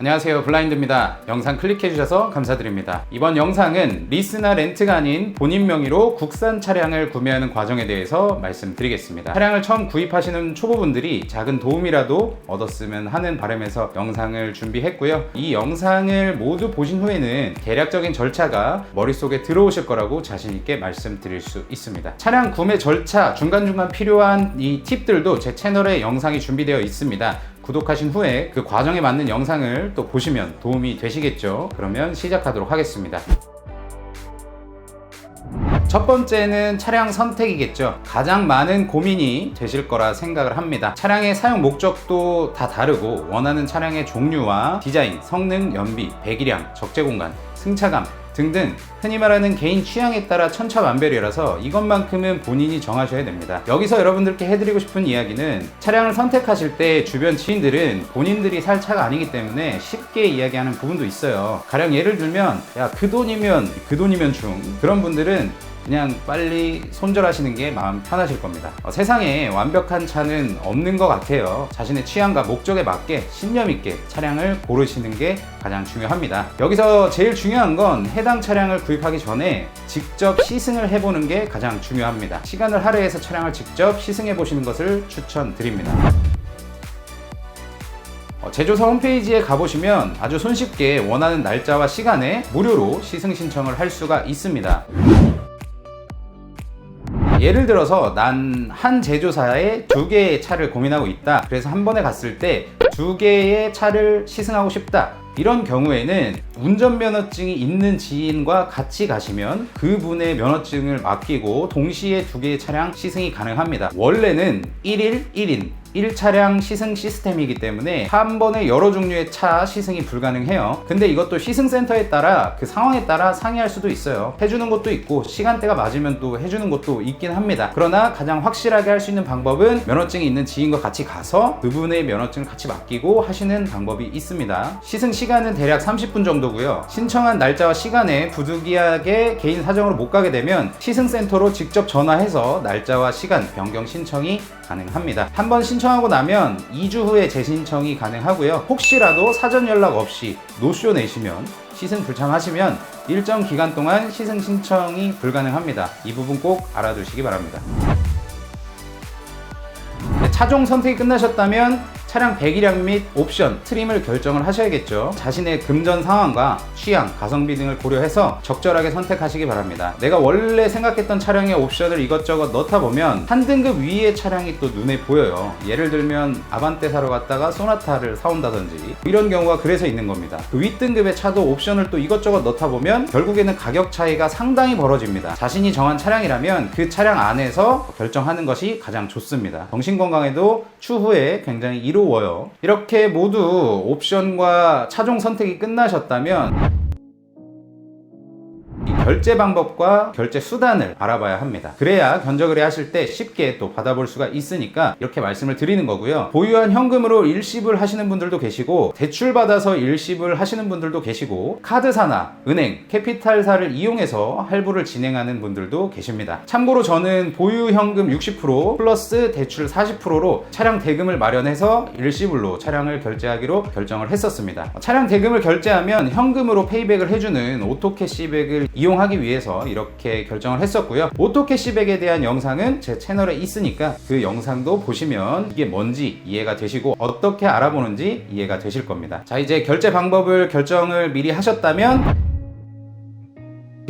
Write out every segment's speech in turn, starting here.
안녕하세요. 블라인드입니다. 영상 클릭해 주셔서 감사드립니다. 이번 영상은 리스나 렌트가 아닌 본인 명의로 국산 차량을 구매하는 과정에 대해서 말씀드리겠습니다. 차량을 처음 구입하시는 초보분들이 작은 도움이라도 얻었으면 하는 바람에서 영상을 준비했고요. 이 영상을 모두 보신 후에는 대략적인 절차가 머릿속에 들어오실 거라고 자신 있게 말씀드릴 수 있습니다. 차량 구매 절차 중간중간 필요한 이 팁들도 제 채널에 영상이 준비되어 있습니다 구독하신 후에 그 과정에 맞는 영상을 또 보시면 도움이 되시겠죠. 그러면 시작하도록 하겠습니다. 첫 번째는 차량 선택이겠죠. 가장 많은 고민이 되실 거라 생각을 합니다. 차량의 사용 목적도 다 다르고 원하는 차량의 종류와 디자인, 성능, 연비, 배기량, 적재 공간, 승차감 등등 흔히 말하는 개인 취향에 따라 천차만별이라서 이것만큼은 본인이 정하셔야 됩니다. 여기서 여러분들께 해드리고 싶은 이야기는 차량을 선택하실 때 주변 지인들은 본인들이 살 차가 아니기 때문에 쉽게 이야기하는 부분도 있어요. 가령 예를 들면 야 그 돈이면 그 돈이면 중 그런 분들은 그냥 빨리 손절하시는 게 마음 편하실 겁니다. 어, 세상에 완벽한 차는 없는 것 같아요. 자신의 취향과 목적에 맞게 신념 있게 차량을 고르시는 게 가장 중요합니다. 여기서 제일 중요한 건 해당 차량을 구입하기 전에 직접 시승을 해보는 게 가장 중요합니다. 시간을 할애해서 차량을 직접 시승해 보시는 것을 추천드립니다. 어, 제조사 홈페이지에 가보시면 아주 손쉽게 원하는 날짜와 시간에 무료로 시승 신청을 할 수가 있습니다. 예를 들어서 난 한 제조사에 두 개의 차를 고민하고 있다. 그래서 한 번에 갔을 때 두 개의 차를 시승하고 싶다. 이런 경우에는 운전면허증이 있는 지인과 같이 가시면 그분의 면허증을 맡기고 동시에 두 개의 차량 시승이 가능합니다. 원래는 1일 1인 1차량 시승 시스템이기 때문에 한 번에 여러 종류의 차 시승이 불가능해요. 근데 이것도 시승센터에 따라 그 상황에 따라 상의할 수도 있어요. 해주는 것도 있고 시간대가 맞으면 또 해주는 것도 있긴 합니다. 그러나 가장 확실하게 할 수 있는 방법은 면허증이 있는 지인과 같이 가서 그분의 면허증을 같이 맡기고 하시는 방법이 있습니다. 시승 시간은 대략 30분 정도고요. 신청한 날짜와 시간에 부득이하게 개인 사정으로 못 가게 되면 시승센터로 직접 전화해서 날짜와 시간 변경 신청이 가능합니다. 한번 신청하고 나면 2주 후에 재신청이 가능하고요. 혹시라도 사전 연락 없이 노쇼 내시면 시승 불참하시면 일정 기간 동안 시승 신청이 불가능합니다. 이 부분 꼭 알아두시기 바랍니다. 네, 차종 선택이 끝나셨다면 차량 배기량 및 옵션, 트림을 결정을 하셔야겠죠. 자신의 금전 상황과 취향, 가성비 등을 고려해서 적절하게 선택하시기 바랍니다. 내가 원래 생각했던 차량의 옵션을 이것저것 넣다 보면 한 등급 위의 차량이 또 눈에 보여요. 예를 들면 아반떼 사러 갔다가 소나타를 사온다든지 이런 경우가 그래서 있는 겁니다. 그 윗등급의 차도 옵션을 또 이것저것 넣다 보면 결국에는 가격 차이가 상당히 벌어집니다. 자신이 정한 차량이라면 그 차량 안에서 결정하는 것이 가장 좋습니다. 정신 건강에도 추후에 굉장히 이로 워요. 이렇게 모두 옵션과 차종 선택이 끝나셨다면 이 결제 방법과 결제 수단을 알아봐야 합니다. 그래야 견적거래 하실 때 쉽게 또 받아볼 수가 있으니까 이렇게 말씀을 드리는 거고요. 보유한 현금으로 일시불 하시는 분들도 계시고 대출 받아서 일시불 하시는 분들도 계시고 카드사나 은행, 캐피탈사를 이용해서 할부를 진행하는 분들도 계십니다. 참고로 저는 보유 현금 60% 플러스 대출 40%로 차량 대금을 마련해서 일시불로 차량을 결제하기로 결정을 했었습니다. 차량 대금을 결제하면 현금으로 페이백을 해주는 오토 캐시백을 이용 하기 위해서 이렇게 결정을 했었고요. 오토 캐시백에 대한 영상은 제 채널에 있으니까 그 영상도 보시면 이게 뭔지 이해가 되시고 어떻게 알아보는지 이해가 되실 겁니다. 자, 이제 결제 방법을 결정을 미리 하셨다면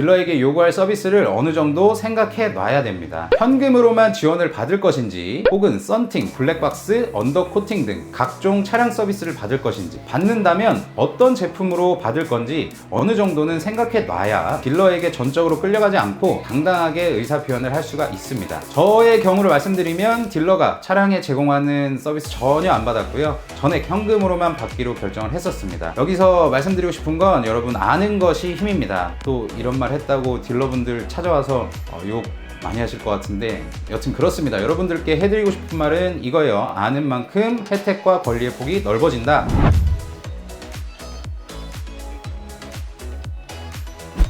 딜러에게 요구할 서비스를 어느 정도 생각해 놔야 됩니다. 현금으로만 지원을 받을 것인지 혹은 썬팅, 블랙박스, 언더코팅 등 각종 차량 서비스를 받을 것인지 받는다면 어떤 제품으로 받을 건지 어느 정도는 생각해 놔야 딜러에게 전적으로 끌려가지 않고 당당하게 의사 표현을 할 수가 있습니다. 저의 경우를 말씀드리면 딜러가 차량에 제공하는 서비스 전혀 안 받았고요. 전액 현금으로만 받기로 결정을 했었습니다. 여기서 말씀드리고 싶은 건 여러분 아는 것이 힘입니다. 또 이런 말 했다고 딜러분들 찾아와서 어, 욕 많이 하실 것 같은데 여튼 그렇습니다. 여러분들께 해드리고 싶은 말은 이거예요. 아는 만큼 혜택과 권리의 폭이 넓어진다.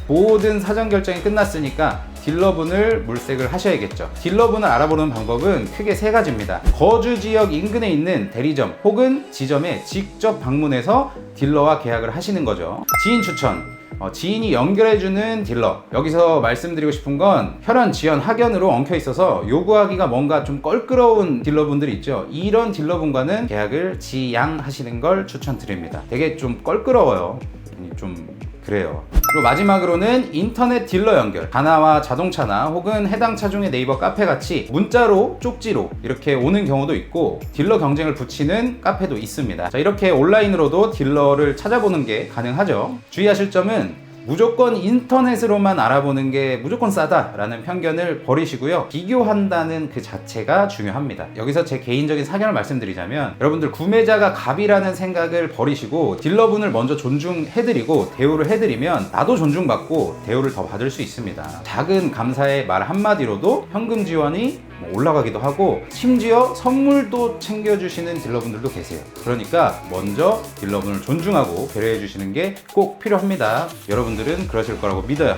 모든 사전 결정이 끝났으니까 딜러분을 물색을 하셔야겠죠. 딜러분을 알아보는 방법은 크게 세 가지입니다. 거주 지역 인근에 있는 대리점 혹은 지점에 직접 방문해서 딜러와 계약을 하시는 거죠. 지인 추천. 어, 지인이 연결해주는 딜러. 여기서 말씀드리고 싶은 건 혈연, 지연, 학연으로 엉켜 있어서 요구하기가 뭔가 좀 껄끄러운 딜러분들이 있죠. 이런 딜러분과는 계약을 지양하시는 걸 추천드립니다. 되게 좀 껄끄러워요. 좀 그래요. 그리고 마지막으로는 인터넷 딜러 연결. 가나와 자동차나 혹은 해당 차종의 네이버 카페 같이 문자로 쪽지로 이렇게 오는 경우도 있고 딜러 경쟁을 붙이는 카페도 있습니다. 자, 이렇게 온라인으로도 딜러를 찾아보는 게 가능하죠. 주의하실 점은 무조건 인터넷으로만 알아보는 게 무조건 싸다라는 편견을 버리시고요. 비교한다는 그 자체가 중요합니다. 여기서 제 개인적인 사견을 말씀드리자면 여러분들 구매자가 갑이라는 생각을 버리시고 딜러분을 먼저 존중해드리고 대우를 해드리면 나도 존중받고 대우를 더 받을 수 있습니다. 작은 감사의 말 한마디로도 현금 지원이 뭐 올라가기도 하고 심지어 선물도 챙겨주시는 딜러분들도 계세요. 그러니까 먼저 딜러분을 존중하고 배려해 주시는 게 꼭 필요합니다. 여러분들은 그러실 거라고 믿어요.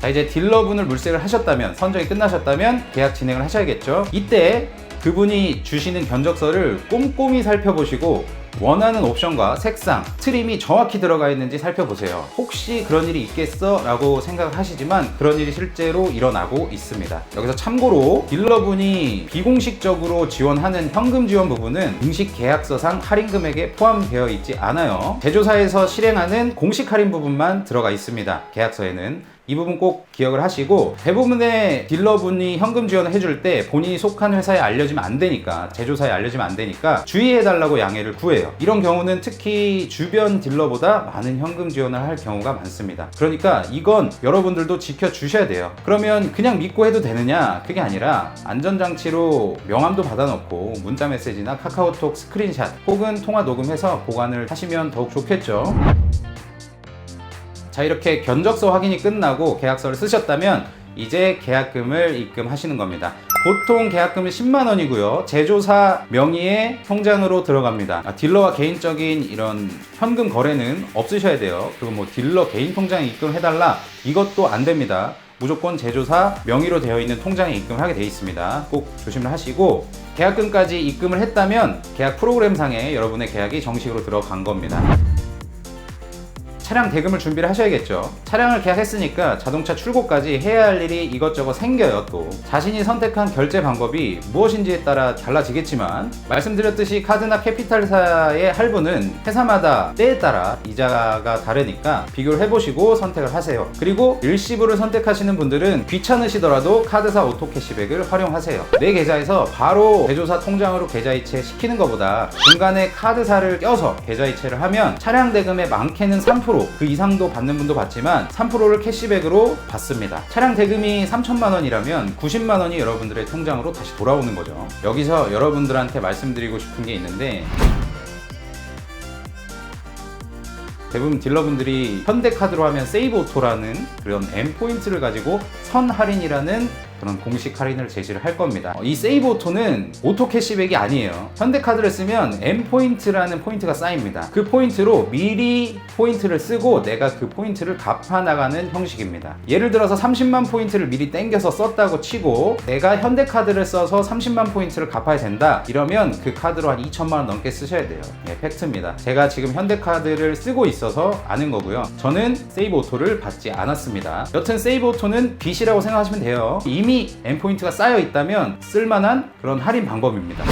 자 이제 딜러분을 물색을 하셨다면 선정이 끝나셨다면 계약 진행을 하셔야겠죠. 이때 그분이 주시는 견적서를 꼼꼼히 살펴보시고 원하는 옵션과 색상, 트림이 정확히 들어가 있는지 살펴보세요. 혹시 그런 일이 있겠어? 라고 생각을 하시지만 그런 일이 실제로 일어나고 있습니다. 여기서 참고로 딜러분이 비공식적으로 지원하는 현금 지원 부분은 공식 계약서상 할인 금액에 포함되어 있지 않아요. 제조사에서 실행하는 공식 할인 부분만 들어가 있습니다. 계약서에는. 이 부분 꼭 기억을 하시고 대부분의 딜러분이 현금 지원을 해줄 때 본인이 속한 회사에 알려지면 안 되니까 제조사에 알려지면 안 되니까 주의해 달라고 양해를 구해요. 이런 경우는 특히 주변 딜러보다 많은 현금 지원을 할 경우가 많습니다. 그러니까 이건 여러분들도 지켜 주셔야 돼요. 그러면 그냥 믿고 해도 되느냐? 그게 아니라 안전장치로 명함도 받아놓고 문자 메시지나 카카오톡 스크린샷 혹은 통화 녹음해서 보관을 하시면 더욱 좋겠죠 자 이렇게 견적서 확인이 끝나고 계약서를 쓰셨다면 이제 계약금을 입금하시는 겁니다. 보통 계약금은 10만 원이고요. 제조사 명의의 통장으로 들어갑니다. 아, 딜러와 개인적인 이런 현금 거래는 없으셔야 돼요. 그리고 뭐 딜러 개인 통장에 입금해달라 이것도 안 됩니다. 무조건 제조사 명의로 되어 있는 통장에 입금하게 되어 있습니다. 꼭 조심을 하시고 계약금까지 입금을 했다면 계약 프로그램상에 여러분의 계약이 정식으로 들어간 겁니다. 차량 대금을 준비를 하셔야겠죠. 차량을 계약했으니까 자동차 출고까지 해야 할 일이 이것저것 생겨요, 또. 자신이 선택한 결제 방법이 무엇인지에 따라 달라지겠지만, 말씀드렸듯이 카드나 캐피탈사의 할부는 회사마다 때에 따라 이자가 다르니까 비교를 해보시고 선택을 하세요. 그리고 일시불을 선택하시는 분들은 귀찮으시더라도 카드사 오토 캐시백을 활용하세요. 내 계좌에서 바로 제조사 통장으로 계좌이체 시키는 것보다 중간에 카드사를 껴서 계좌이체를 하면 차량 대금의 많게는 3%, 그 이상도 받는 분도 받지만 3%를 캐시백으로 받습니다. 차량 대금이 3천만 원이라면 90만 원이 여러분들의 통장으로 다시 돌아오는 거죠. 여기서 여러분들한테 말씀드리고 싶은 게 있는데 대부분 딜러분들이 현대카드로 하면 세이브 오토라는 그런 M 포인트를 가지고 선 할인이라는 그런 공식 할인을 제시를 할 겁니다. 이 세이브 오토는 오토 캐시백이 아니에요. 현대카드를 쓰면 M 포인트라는 포인트가 쌓입니다. 그 포인트로 미리 포인트를 쓰고 내가 그 포인트를 갚아 나가는 형식입니다. 예를 들어서 30만 포인트를 미리 땡겨서 썼다고 치고 내가 현대카드를 써서 30만 포인트를 갚아야 된다. 이러면 그 카드로 한 2천만 원 넘게 쓰셔야 돼요. 예, 팩트입니다. 제가 지금 현대카드를 쓰고 있어서 아는 거고요. 저는 세이브 오토를 받지 않았습니다. 여튼 세이브 오토는 빚이라고 생각하시면 돼요. 이미 이미 N포인트가 쌓여 있다면 쓸만한 그런 할인 방법입니다.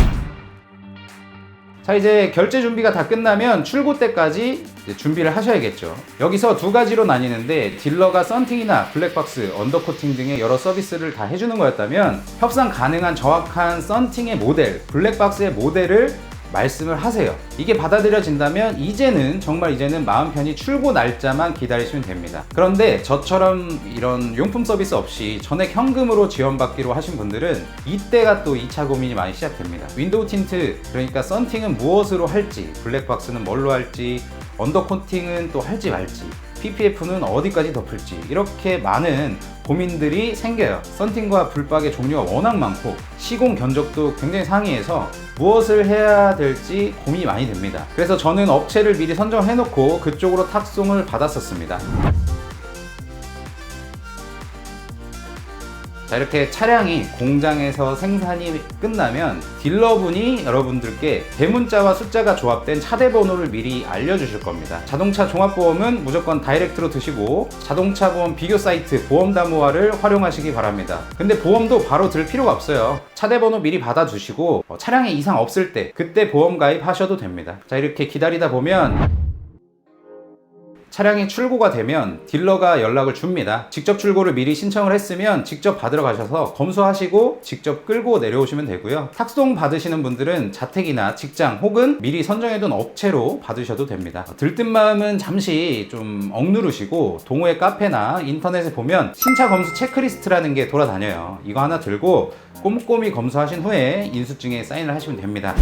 자 이제 결제 준비가 다 끝나면 출고 때까지 준비를 하셔야겠죠 여기서 두 가지로 나뉘는데 딜러가 썬팅이나 블랙박스, 언더코팅 등의 여러 서비스를 다 해주는 거였다면 협상 가능한 정확한 썬팅의 모델, 블랙박스의 모델을 말씀을 하세요. 이게 받아들여진다면 이제는 정말 이제는 마음 편히 출고 날짜만 기다리시면 됩니다. 그런데 저처럼 이런 용품 서비스 없이 전액 현금으로 지원받기로 하신 분들은 이때가 또 2차 고민이 많이 시작됩니다. 윈도우 틴트 그러니까 썬팅은 무엇으로 할지, 블랙박스는 뭘로 할지, 언더 코팅은 또 할지 말지 PPF는 어디까지 덮을지 이렇게 많은 고민들이 생겨요. 썬팅과 불박의 종류가 워낙 많고 시공 견적도 굉장히 상이해서 무엇을 해야 될지 고민이 많이 됩니다. 그래서 저는 업체를 미리 선정해 놓고 그쪽으로 탁송을 받았었습니다. 자 이렇게 차량이 공장에서 생산이 끝나면 딜러분이 여러분들께 대문자와 숫자가 조합된 차대 번호를 미리 알려주실 겁니다. 자동차 종합보험은 무조건 다이렉트로 드시고 자동차 보험 비교 사이트 보험담모화를 활용하시기 바랍니다. 근데 보험도 바로 들 필요가 없어요. 차대 번호 미리 받아두시고 어, 차량에 이상 없을 때 그때 보험 가입하셔도 됩니다. 자 이렇게 기다리다 보면 차량이 출고가 되면 딜러가 연락을 줍니다. 직접 출고를 미리 신청을 했으면 직접 받으러 가셔서 검수하시고 직접 끌고 내려오시면 되고요. 탁송 받으시는 분들은 자택이나 직장 혹은 미리 선정해둔 업체로 받으셔도 됩니다. 들뜬 마음은 잠시 좀 억누르시고 동호회 카페나 인터넷에 보면 신차 검수 체크리스트라는 게 돌아다녀요. 이거 하나 들고 꼼꼼히 검수하신 후에 인수증에 사인을 하시면 됩니다.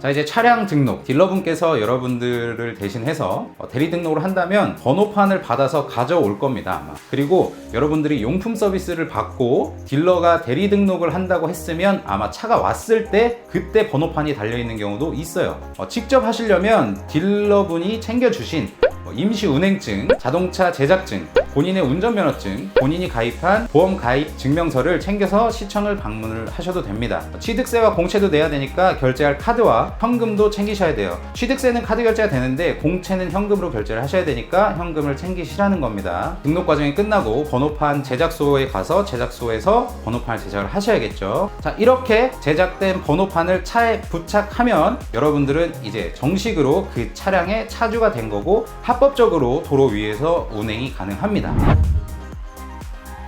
자 이제 차량 등록. 딜러분께서 여러분들을 대신해서 어, 대리 등록을 한다면 번호판을 받아서 가져올 겁니다 아마. 그리고 여러분들이 용품 서비스를 받고 딜러가 대리 등록을 한다고 했으면 아마 차가 왔을 때 그때 번호판이 달려 있는 경우도 있어요. 어, 직접 하시려면 딜러분이 챙겨주신 뭐 임시 운행증, 자동차 제작증, 본인의 운전면허증, 본인이 가입한 보험 가입 증명서를 챙겨서 시청을 방문을 하셔도 됩니다. 취득세와 공채도 내야 되니까 결제할 카드와 현금도 챙기셔야 돼요. 취득세는 카드 결제가 되는데 공채는 현금으로 결제를 하셔야 되니까 현금을 챙기시라는 겁니다. 등록 과정이 끝나고 번호판 제작소에 가서 제작소에서 번호판을 제작을 하셔야겠죠. 자, 이렇게 제작된 번호판을 차에 부착하면 여러분들은 이제 정식으로 그 차량의 차주가 된 거고 합법적으로 도로 위에서 운행이 가능합 니다.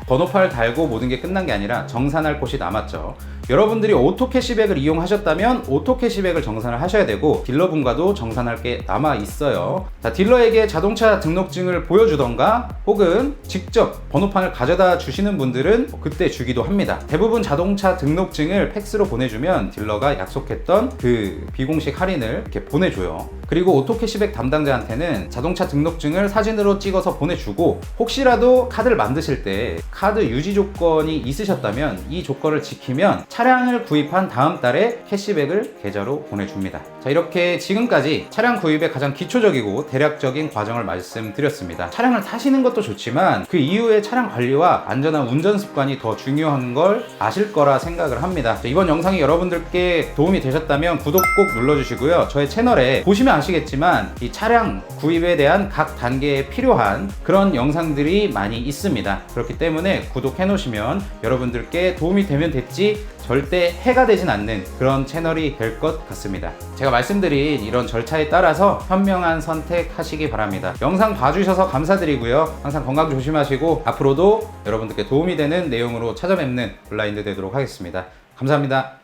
번호판을 달고 모든 게 끝난 게 아니라 정산할 곳이 남았죠. 여러분들이 오토 캐시백을 이용하셨다면 오토 캐시백을 정산을 하셔야 되고 딜러분과도 정산할 게 남아 있어요. 자, 딜러에게 자동차 등록증을 보여주던가 혹은 직접 번호판을 가져다 주시는 분들은 그때 주기도 합니다. 대부분 자동차 등록증을 팩스로 보내주면 딜러가 약속했던 그 비공식 할인을 이렇게 보내줘요. 그리고 오토 캐시백 담당자한테는 자동차 등록증을 사진으로 찍어서 보내주고 혹시라도 카드를 만드실 때 카드 유지 조건이 있으셨다면 이 조건을 지키면 차량을 구입한 다음 달에 캐시백을 계좌로 보내줍니다. 자 이렇게 지금까지 차량 구입의 가장 기초적이고 대략적인 과정을 말씀드렸습니다. 차량을 타시는 것도 좋지만 그 이후에 차량 관리와 안전한 운전 습관이 더 중요한 걸 아실 거라 생각을 합니다. 자, 이번 영상이 여러분들께 도움이 되셨다면 구독 꼭 눌러주시고요. 저의 채널에 보시면 아시겠지만 이 차량 구입에 대한 각 단계에 필요한 그런 영상들이 많이 있습니다. 그렇기 때문에 구독해 놓으시면 여러분들께 도움이 되면 됐지 절대 해가 되진 않는 그런 채널이 될 것 같습니다. 제가 말씀드린 이런 절차에 따라서 현명한 선택하시기 바랍니다. 영상 봐주셔서 감사드리고요. 항상 건강 조심하시고 앞으로도 여러분들께 도움이 되는 내용으로 찾아뵙는 블라인드 되도록 하겠습니다. 감사합니다.